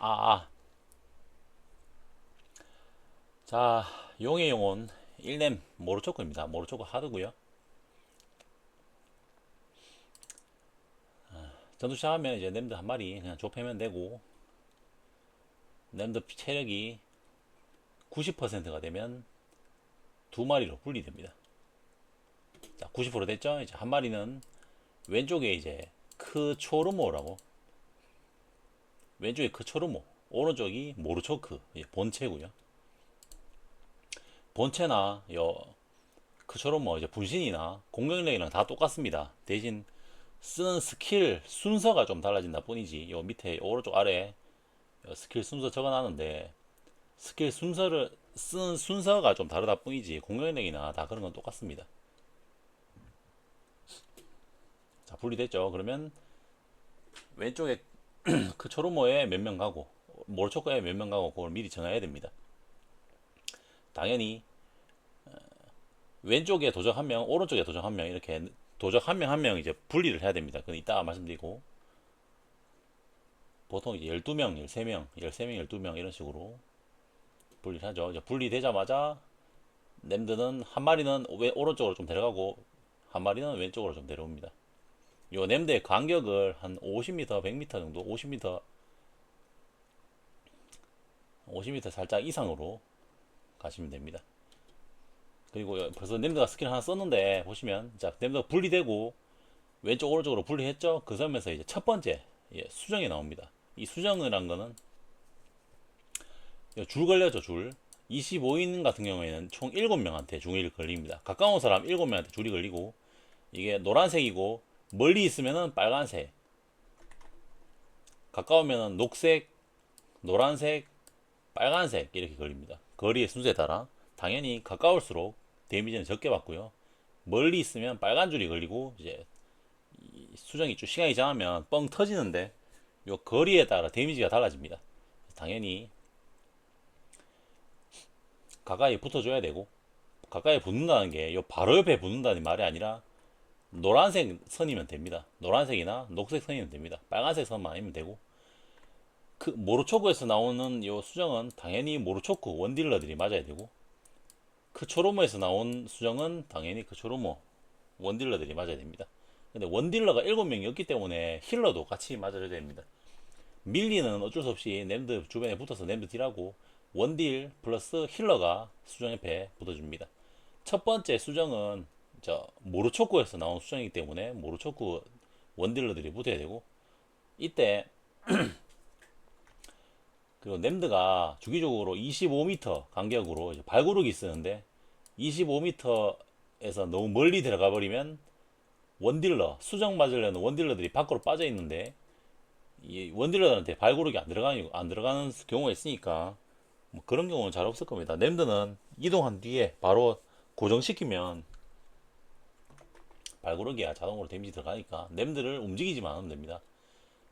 아, 아. 자, 용의 용은 1렘 모르초코입니다. 모르초코 하드고요. 아, 전투 시작하면 이제 램드 한 마리 그냥 좁히면 되고 램드 체력이 90%가 되면 두 마리로 분리됩니다. 자, 90% 됐죠? 이제 한 마리는 왼쪽에 이제 크초르모라고 왼쪽에 크초르모 오른쪽이 모르초크 예, 본체고요. 본체나 요 그처럼 뭐 이제 분신이나 공격력이랑 다 똑같습니다. 대신 쓰는 스킬 순서가 좀 달라진다 뿐이지 요 밑에 오른쪽 아래 요 스킬 순서 적어놨는데 스킬 순서를 쓰는 순서가 좀 다르다 뿐이지 공격력이나 다 그런 건 똑같습니다. 자 분리됐죠? 그러면 왼쪽에 그 초로모에 몇 명 가고 모르초코에 몇 명 가고 그걸 미리 정해야 됩니다. 당연히 어, 왼쪽에 도적 한 명, 오른쪽에 도적 한 명 이렇게 도적 한 명 한 명 이제 분리를 해야 됩니다. 그건 이따가 말씀드리고 보통 이제 12명, 13명, 13명, 12명 이런 식으로 분리를 하죠. 이제 분리되자마자 램드는 한 마리는 왼- 오른쪽으로 좀 데려가고 한 마리는 왼쪽으로 좀 데려옵니다. 요 램드의 간격을 한 50m, 100m 정도, 50m, 50m 살짝 이상으로 가시면 됩니다. 그리고 여- 벌써 램드가 스킬 하나 썼는데 보시면 자 램드가 분리되고 왼쪽 오른쪽으로 분리했죠. 그 점에서 이제 첫 번째 예, 수정이 나옵니다. 이 수정이란 거는 줄 걸려죠 줄. 25인 같은 경우에는 총 7명한테 중일이 걸립니다. 가까운 사람 7명한테 줄이 걸리고 이게 노란색이고 멀리 있으면은 빨간색 가까우면은 녹색 노란색 빨간색 이렇게 걸립니다. 거리의 순서에 따라 당연히 가까울수록 데미지는 적게 받고요. 멀리 있으면 빨간 줄이 걸리고 이제 이 수정이 좀 시간이 지나면 뻥 터지는데 요 거리에 따라 데미지가 달라집니다. 당연히 가까이 붙어줘야 되고 가까이 붙는다는 게 요 바로 옆에 붙는다는 말이 아니라 노란색 선이면 됩니다. 노란색이나 녹색 선이면 됩니다. 빨간색 선만 아니면 되고 그 모르초코에서 나오는 요 수정은 당연히 모르초코 원딜러들이 맞아야 되고 그 초로모에서 나온 수정은 당연히 그 초로모 원딜러들이 맞아야 됩니다. 근데 원딜러가 7명이었기 때문에 힐러도 같이 맞아야 됩니다. 밀리는 어쩔 수 없이 램드 주변에 붙어서 램드 딜하고 원딜 플러스 힐러가 수정 옆에 붙어줍니다. 첫 번째 수정은 저 모르초코에서 나온 수정이기 때문에 모르초코 원딜러들이 붙어야 되고 이때 그리고 램드가 주기적으로 25m 간격으로 발구르기 쓰는데 25m에서 너무 멀리 들어가 버리면 원딜러 수정 맞으려는 원딜러들이 밖으로 빠져 있는데 이 원딜러들한테 발구르기 안 들어가는 안 들어가는 경우가 있으니까 뭐 그런 경우는 잘 없을 겁니다. 램드는 이동한 뒤에 바로 고정시키면 발구르기야 자동으로 데미지 들어가니까 램드를 움직이지만 하면 됩니다.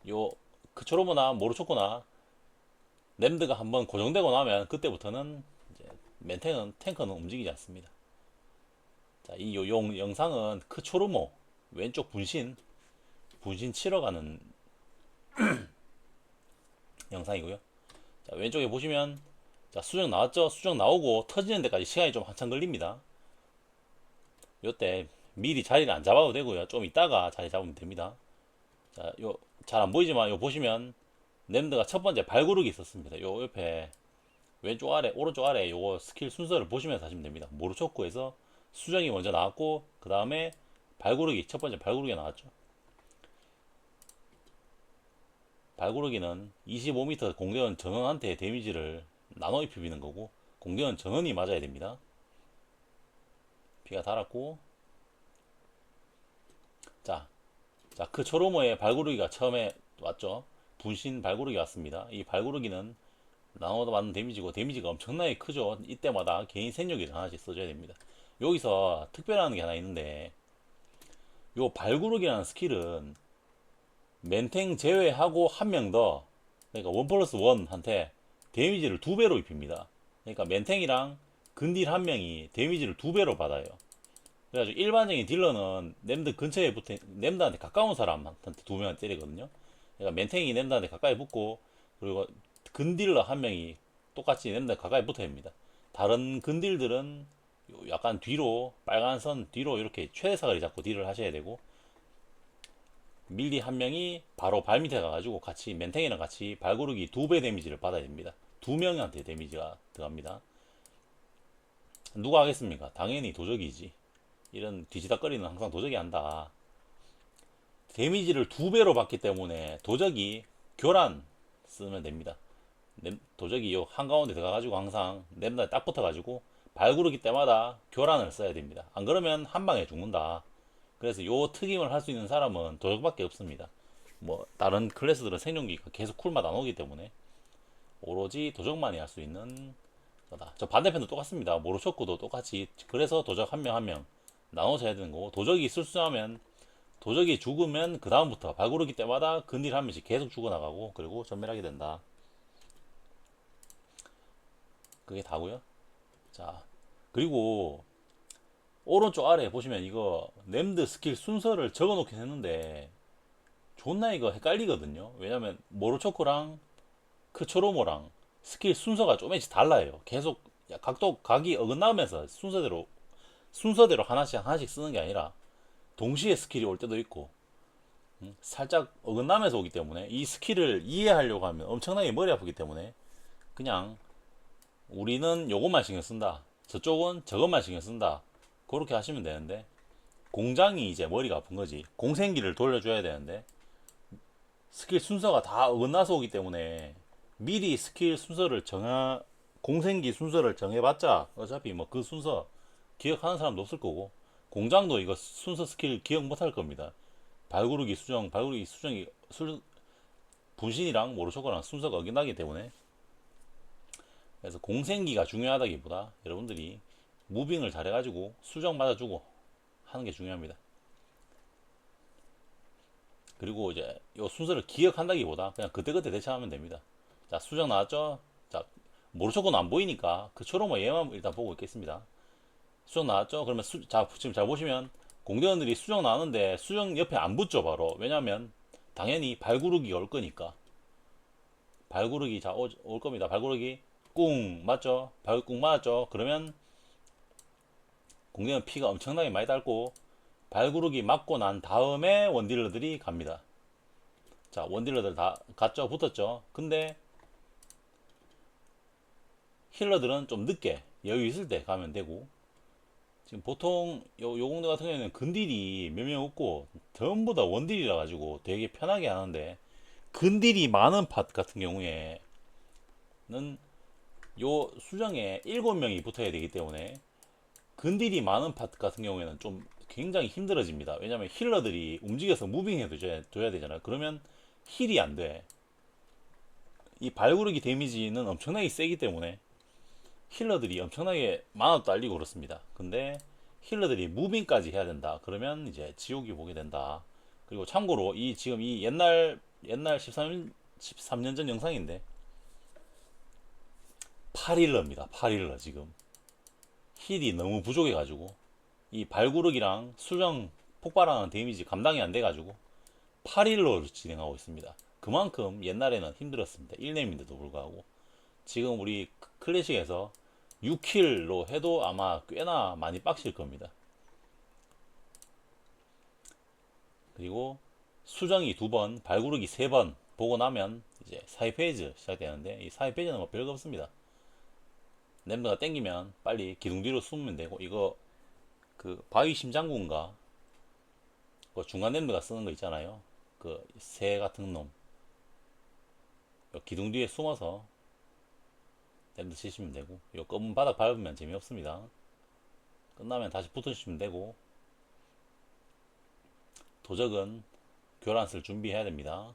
요 그초로모나 모르초코나 램드가 한번 고정되고 나면 그때부터는 이제 멘탱은 탱커는 움직이지 않습니다. 자, 이 요, 용, 영상은 크초르모 왼쪽 분신 분신 치러 가는 영상이고요. 자, 왼쪽에 보시면 자, 수정 나왔죠? 수정 나오고 터지는 데까지 시간이 좀 한참 걸립니다. 요때 미리 자리를 안 잡아도 되고요. 좀 이따가 자리 잡으면 됩니다. 자, 요 잘 안 보이지만 요 보시면 램드가 첫 번째 발구르기 있었습니다. 요 옆에 왼쪽 아래, 오른쪽 아래 요거 스킬 순서를 보시면서 하시면 됩니다. 모르초코에서 수정이 먼저 나왔고 그 다음에 발구르기 첫 번째 발구르기가 나왔죠. 발구르기는 25m 공격원 전원한테 데미지를 나눠 입히는 거고 공격원 전원이 맞아야 됩니다. 피가 달았고 자, 자, 그 초로모의 발구르기가 처음에 왔죠. 분신 발구르기 왔습니다. 이 발구르기는 나눠도 맞는 데미지고 데미지가 엄청나게 크죠. 이때마다 개인 생존기를 하나씩 써줘야 됩니다. 여기서 특별한 게 하나 있는데 요 발구르기라는 스킬은 멘탱 제외하고 한 명 더 그러니까 원 플러스 원한테 데미지를 두 배로 입힙니다. 그러니까 멘탱이랑 근딜 한 명이 데미지를 두 배로 받아요. 그래가지고 일반적인 딜러는 램드 근처에 붙어 램드한테 가까운 사람한테 두 명한테 때리거든요. 그러니까 멘탱이 램드한테 가까이 붙고 그리고 근딜러 한 명이 똑같이 램다 가까이 붙어야 됩니다. 다른 근딜들은 요- 약간 뒤로 빨간 선 뒤로 이렇게 최대사거리 잡고 딜을 하셔야 되고 밀리 한 명이 바로 발 밑에 가가지고 같이 멘탱이랑 같이 발구르기 두 배 데미지를 받아야 됩니다. 두 명한테 데미지가 들어갑니다. 누가 하겠습니까? 당연히 도적이지. 이런 뒤지다거리는 항상 도적이 한다. 데미지를 두 배로 받기 때문에 도적이 교란 쓰면 됩니다. 냄- 도적이 요 한가운데 들어가가지고 항상 램다에 딱 붙어가지고 발구르기 때마다 교란을 써야 됩니다. 안 그러면 한 방에 죽는다. 그래서 요 특임을 할 수 있는 사람은 도적밖에 없습니다. 뭐 다른 클래스들은 생존기가 계속 쿨맛 안 오기 때문에 오로지 도적만이 할 수 있는 거다. 저 반대편도 똑같습니다. 모로초코도 똑같이 그래서 도적 한 명 한명 나눠서 해야 되는 거고 도적이 실수하면 도적이 죽으면 그 다음부터 발구르기 때마다 근딜 한 명씩 계속 죽어나가고 그리고 전멸하게 된다. 그게 다고요. 자 그리고 오른쪽 아래 보시면 이거 램드 스킬 순서를 적어 놓긴 했는데 존나 이거 헷갈리거든요. 왜냐면 모로초코랑 크초로모랑 스킬 순서가 조금씩 달라요. 계속 각도 각이 어긋나면서 순서대로 순서대로 하나씩 하나씩 쓰는 게 아니라 동시에 스킬이 올 때도 있고 음, 살짝 어긋나면서 오기 때문에 이 스킬을 이해하려고 하면 엄청나게 머리 아프기 때문에 그냥 우리는 요것만 신경 쓴다. 저쪽은 저것만 신경 쓴다. 그렇게 하시면 되는데 공장이 이제 머리가 아픈 거지. 공생기를 돌려줘야 되는데 스킬 순서가 다 어긋나서 오기 때문에 미리 스킬 순서를 정하 공생기 순서를 정해봤자 어차피 뭐 그 순서 기억하는 사람도 없을 거고 공장도 이거 순서 스킬 기억 못 할 겁니다. 발구르기 수정, 발구르기 수정이 술, 분신이랑 모르초코랑 순서가 어긋나기 때문에 그래서 공생기가 중요하다기보다 여러분들이 무빙을 잘해가지고 수정 맞아주고 하는 게 중요합니다. 그리고 이제 이 순서를 기억한다기보다 그냥 그때그때 대처하면 됩니다. 자 수정 나왔죠? 자 모르초코는 안 보이니까 그처럼 뭐 얘만 일단 보고 있겠습니다. 수정 나왔죠? 그러면 수, 자 지금 잘 보시면 공대원들이 수정 나왔는데 수정 옆에 안 붙죠 바로 왜냐면 당연히 발구르기가 올 거니까 발구르기 자올 겁니다. 발구르기 꿍 맞죠? 발꾹 맞았죠? 그러면 공대원 피가 엄청나게 많이 닳고 발구르기 맞고 난 다음에 원딜러들이 갑니다. 자 원딜러들 다 갔죠? 붙었죠? 근데 힐러들은 좀 늦게 여유 있을 때 가면 되고 지금 보통 요, 요 공대 같은 경우에는 근딜이 몇 명 없고 전부 다 원딜이라 가지고 되게 편하게 하는데 근딜이 많은 팟 같은 경우에는 요 수정에 7명이 붙어야 되기 때문에 근딜이 많은 팟 같은 경우에는 좀 굉장히 힘들어집니다. 왜냐면 힐러들이 움직여서 무빙해 줘야, 줘야 되잖아요. 그러면 힐이 안 돼. 이 발구르기 데미지는 엄청나게 세기 때문에 힐러들이 엄청나게 만화도 딸리고 그렇습니다. 근데 힐러들이 무빙까지 해야 된다. 그러면 이제 지옥이 보게 된다. 그리고 참고로 이 지금 이 옛날 옛날 13, 13년 전 영상인데 8일러입니다. 8일러 지금 힐이 너무 부족해 가지고 이 발구르기랑 수정 폭발하는 데미지 감당이 안 돼 가지고 8일러로 진행하고 있습니다. 그만큼 옛날에는 힘들었습니다. 1렘인데도 불구하고 지금 우리 클래식에서 6킬로 해도 아마 꽤나 많이 빡칠 겁니다. 그리고 수정이 두 번, 발구르기 세 번 보고 나면 이제 사이 페이지 시작되는데 이 사이 페이지는 뭐 별거 없습니다. 램드가 땡기면 빨리 기둥 뒤로 숨으면 되고 이거 그 바위 심장군가 그 중간 램드가 쓰는 거 있잖아요. 그 새 같은 놈 기둥 뒤에 숨어서 램드 치시면 되고 이 검은 바닥 밟으면 재미없습니다. 끝나면 다시 붙으시면 되고 도적은 교란 쓸 준비해야 됩니다.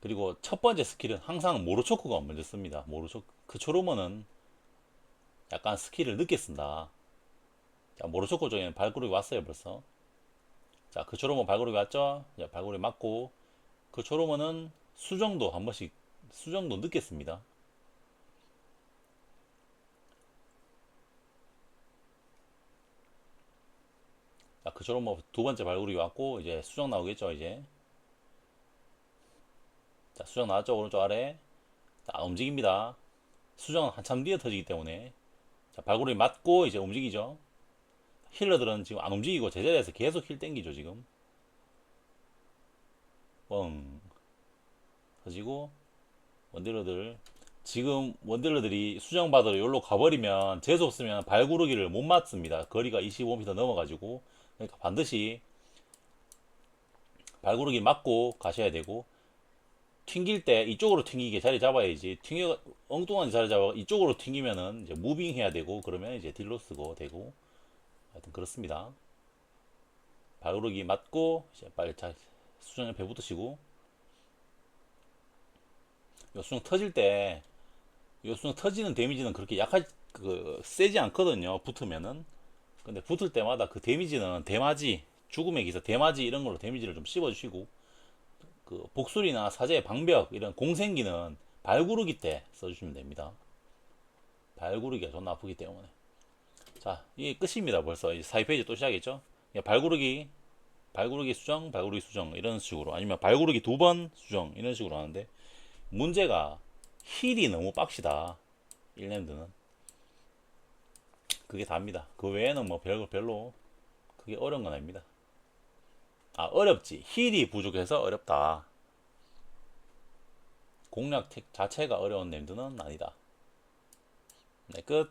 그리고 첫 번째 스킬은 항상 모로초코가 먼저 씁니다. 모로초코 크초로머는 약간 스킬을 늦게 쓴다. 자, 모로초코 쪽에는 발구르기 왔어요 벌써. 자, 크초로머 발구르기 왔죠? 자, 발구르기 맞고 그 초로머는 수정도 한 번씩 수정도 늦게 씁니다. 자, 그처럼 뭐 두 번째 발구르기 왔고 이제 수정 나오겠죠 이제. 자 수정 나왔죠 오른쪽 아래. 자 움직입니다. 수정은 한참 뒤에 터지기 때문에. 자 발구르기 맞고 이제 움직이죠. 힐러들은 지금 안 움직이고 제자리에서 계속 힐 땡기죠 지금 뻥. 터지고 원딜러들 지금 원딜러들이 수정 받으러 여기로 가버리면 재수 없으면 발구르기를 못 맞습니다. 거리가 25m 넘어가지고. 그러니까 반드시 발구르기 맞고 가셔야 되고 튕길 때 이쪽으로 튕기게 자리 잡아야지. 튕겨 엉뚱한 자리 잡아 이쪽으로 튕기면은 이제 무빙 해야 되고 그러면 이제 딜로 쓰고 되고. 하여튼 그렇습니다. 발구르기 맞고 이제 빨리 자 수정 옆에 붙으시고 요 수정 터질 때 요 수정 터지는 데미지는 그렇게 약하 그 세지 않거든요 붙으면은. 근데 붙을 때마다 그 데미지는 대마지 죽음의 기사 대마지 이런 걸로 데미지를 좀 씹어 주시고 그 복술이나 사제 방벽 이런 공생기는 발구르기 때 써주시면 됩니다. 발구르기가 존나 아프기 때문에. 자 이게 끝입니다 벌써. 이제 4페이지 또 시작했죠? 예, 발구르기 발구르기 수정 발구르기 수정 이런 식으로 아니면 발구르기 두 번 수정 이런 식으로 하는데 문제가 힐이 너무 빡시다. 1랜드는. 그게 답니다. 그 외에는 뭐 별거 별로 그게 어려운 건 아닙니다. 아 어렵지. 힐이 부족해서 어렵다. 공략 택 자체가 어려운 랜드는 아니다. 네 끝